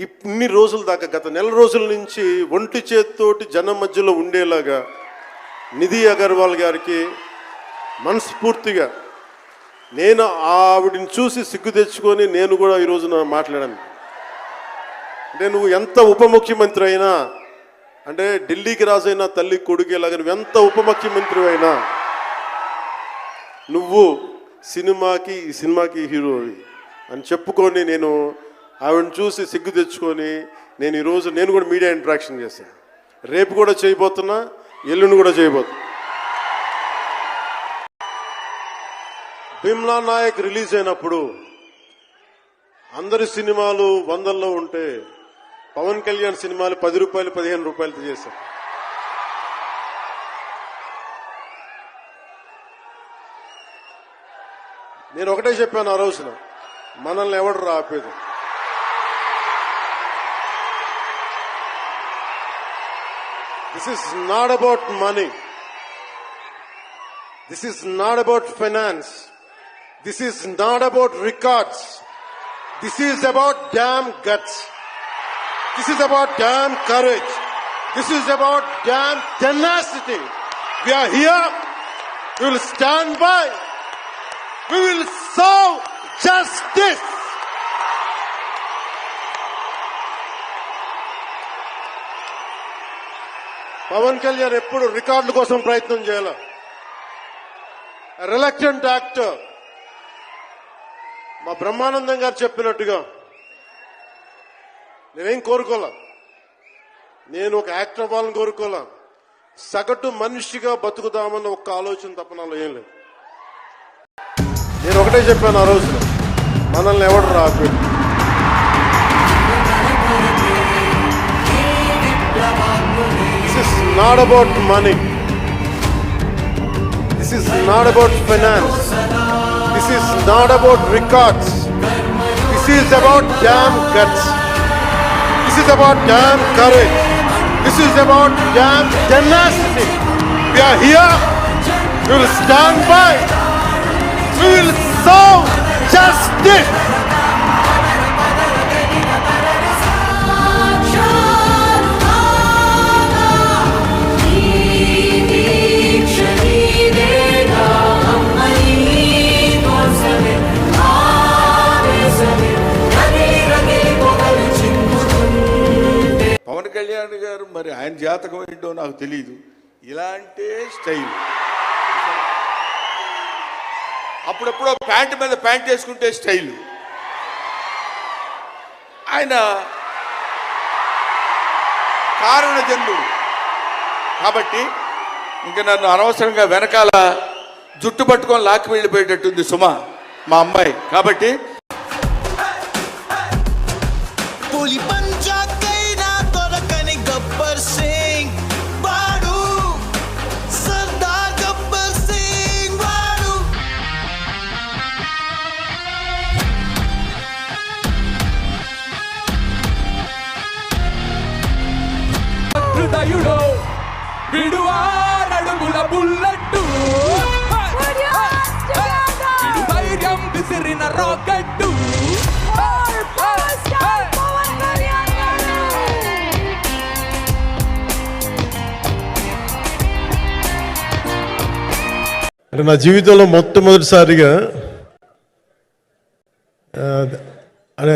ఇన్ని రోజుల దాకా గత నెల రోజుల నుంచి ఒంటి చేత్తోటి జనం మధ్యలో ఉండేలాగా నిధి అగర్వాల్ గారికి మనస్ఫూర్తిగా నేను ఆవిడని చూసి సిగ్గు తెచ్చుకొని నేను కూడా ఈ రోజున మాట్లాడాను. అంటే నువ్వు ఎంత ఉప ముఖ్యమంత్రి అయినా అంటే ఢిల్లీకి రాజైన తల్లి కొడుకేలాగా నువ్వు ఎంత ఉప ముఖ్యమంత్రి అయినా నువ్వు సినిమాకి ఈ సినిమాకి హీరోవి అని చెప్పుకొని నేను ఆవిడని చూసి సిగ్గు తెచ్చుకొని నేను ఈరోజు నేను కూడా మీడియా ఇంట్రాక్షన్ చేశాను రేపు కూడా చేయబోతున్నా ఎల్లుండి కూడా చేయబోతున్నా. భీమ్లా నాయక్ రిలీజ్ అయినప్పుడు అందరి సినిమాలు వందల్లో ఉంటే పవన్ కళ్యాణ్ సినిమాలు పది రూపాయలు పదిహేను రూపాయలతో చేశారు. నేను ఒకటే చెప్పాను ఆ రోజున మనల్ని ఎవడు రాపేది This is not about money. This is not about finance. This is not about records. This is about damn guts. This is about damn courage. This is about damn tenacity. We are here. We will stand by. We will serve justice. Pawan Kalyan ఎప్పుడు రికార్డుల కోసం ప్రయత్నం చేయాల? Reluctant actor మా బ్రహ్మానందం గారు చెప్పినట్టుగా నేనేం కోరుకోలే? నేను ఒక యాక్టర్ అవ్వాలని కోరుకోలే. సగటు మనిషిగా బతుకుదామన్న ఒక్క ఆలోచన తప్ప నాలో ఏం లేదు. నేను ఒకటే చెప్పాను ఆ రోజున మనల్ని ఎవడు రాకూడదు? not about money. This is not about finance. This is not about records. This is about damn guts. This is about damn courage. This is about damn tenacity. We are here. We will stand by. We will serve justice. Kalyan గారు మరి ఆయన జాతకం ఏంటో నాకు తెలియదు ఇలాంటి style. అప్పుడప్పుడు pant మీద ప్యాంట్ వేసుకుంటే స్టైల్. ఆయన కారణ జన్ముడు కాబట్టి ఇంకా నన్ను అనవసరంగా వెనకాల జుట్టు పట్టుకొని లాక్కి వెళ్ళిపోయేటట్టుంది సుమ మా అమ్మాయి. కాబట్టి విడువారడుగుల బుల్లట్టు. ధైర్యం విసిరిన రాకెట్టు. అంటే నా జీవితంలో మొట్టమొదటిసారిగా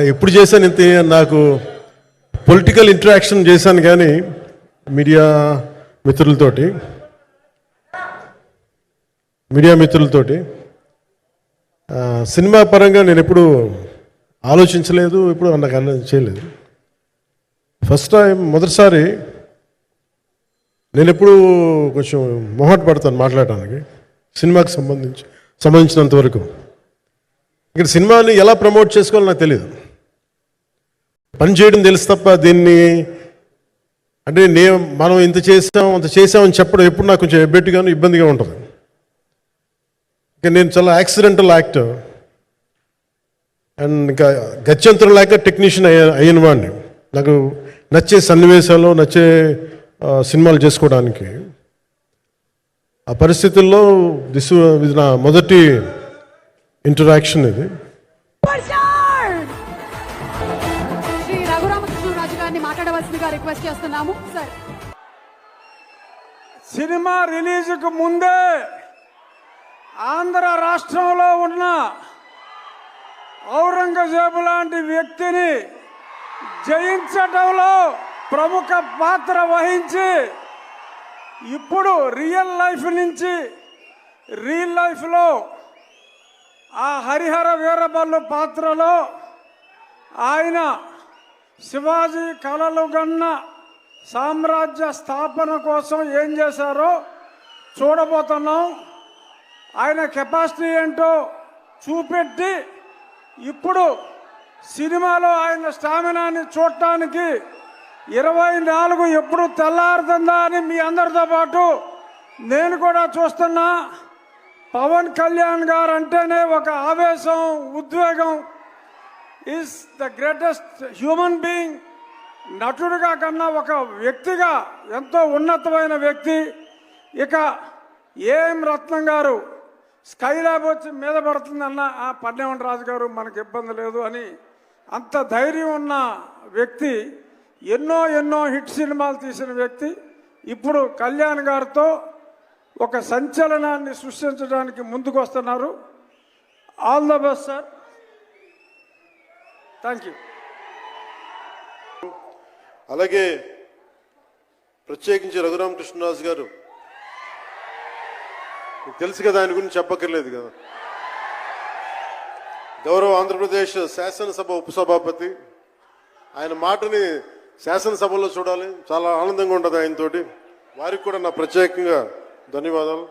ఎప్పుడు చేశాను ఇంత నాకు పొలిటికల్ ఇంటరాక్షన్ చేశాను కానీ మీడియా మిత్రులతోటి మీడియా మిత్రులతోటి సినిమా పరంగా నేను ఎప్పుడు ఆలోచించలేదు ఎప్పుడు నాకు అన్న చేయలేదు. ఫస్ట్ టైం మొదటిసారి నేను ఎప్పుడు కొంచెం మొహట పడతాను మాట్లాడటానికి సినిమాకి సంబంధించి సంబంధించినంత వరకు. ఇక్కడ సినిమాని ఎలా ప్రమోట్ చేసుకోవాలో నాకు తెలియదు పని చేయడం తెలుసు తప్ప దీన్ని అంటే నే మనం ఇంత చేసాం అంత చేసామని చెప్పడం ఎప్పుడు నాకు కొంచెం ఎబ్బెట్టుగాను ఇబ్బందిగా ఉంటుంది. ఇంకా నేను చాలా యాక్సిడెంటల్ యాక్టర్ అండ్ ఇంకా గత్యంతరం లేక టెక్నీషియన్ అయ్యా అయిన వాడిని. నాకు నచ్చే సన్నివేశాలు నచ్చే సినిమాలు చేసుకోవడానికి. ఆ పరిస్థితుల్లో దిస్ ఇది నా మొదటి ఇంటరాక్షన్ ఇది. మాట్లాడవలసిందిగా రిక్వెస్ట్ చేస్తున్నాము. సార్ సినిమా రిలీజ్కు ముందే ఆంధ్ర రాష్ట్రంలో ఉన్న ఔరంగజేబు లాంటి వ్యక్తిని జయించటంలో ప్రముఖ పాత్ర వహించి ఇప్పుడు రియల్ లైఫ్ నుంచి రియల్ లైఫ్లో ఆ హరిహర వీరబల్లు పాత్రలో ఆయన శివాజీ కళలు గన్న సామ్రాజ్య స్థాపన కోసం ఏం చేశారో చూడబోతున్నాం. ఆయన కెపాసిటీ ఏంటో చూపెట్టి ఇప్పుడు సినిమాలో ఆయన స్టామినాని చూడటానికి ఇరవై నాలుగు ఎప్పుడు తెల్లారుతుందా అని మీ అందరితో పాటు నేను కూడా చూస్తున్నా. పవన్ కళ్యాణ్ గారు అంటేనే ఒక ఆవేశం ఉద్వేగం is the greatest human being నటుడిగా కన్నా ఒక వ్యక్తిగా ఎంతో ఉన్నతమైన వ్యక్తి. ఇక ఏం రత్నం గారు స్కై ల్యాబ్ వచ్చి మీద పడుతుందన్న ఆ పన్నెవన్ రాజు గారు మనకి ఇబ్బంది లేదు అని అంత ధైర్యం ఉన్న వ్యక్తి ఎన్నో ఎన్నో హిట్ సినిమాలు తీసిన వ్యక్తి. ఇప్పుడు కళ్యాణ్ గారితో ఒక సంచలనాన్ని సృష్టించడానికి ముందుకు వస్తున్నారు all the best sir. Thank you అలాగే ప్రత్యేకించి రఘురామకృష్ణరాజు గారు. మీకు తెలుసు కదా ఆయన గురించి చెప్పక్కర్లేదు కదా. గౌరవ ఆంధ్రప్రదేశ్ శాసనసభ ఉపసభాపతి. ఆయన మాటని శాసనసభలో చూడాలి. చాలా ఆనందంగా ఉంటుంది ఆయనతోటి. వారికి కూడా నా ప్రత్యేకంగా ధన్యవాదాలు.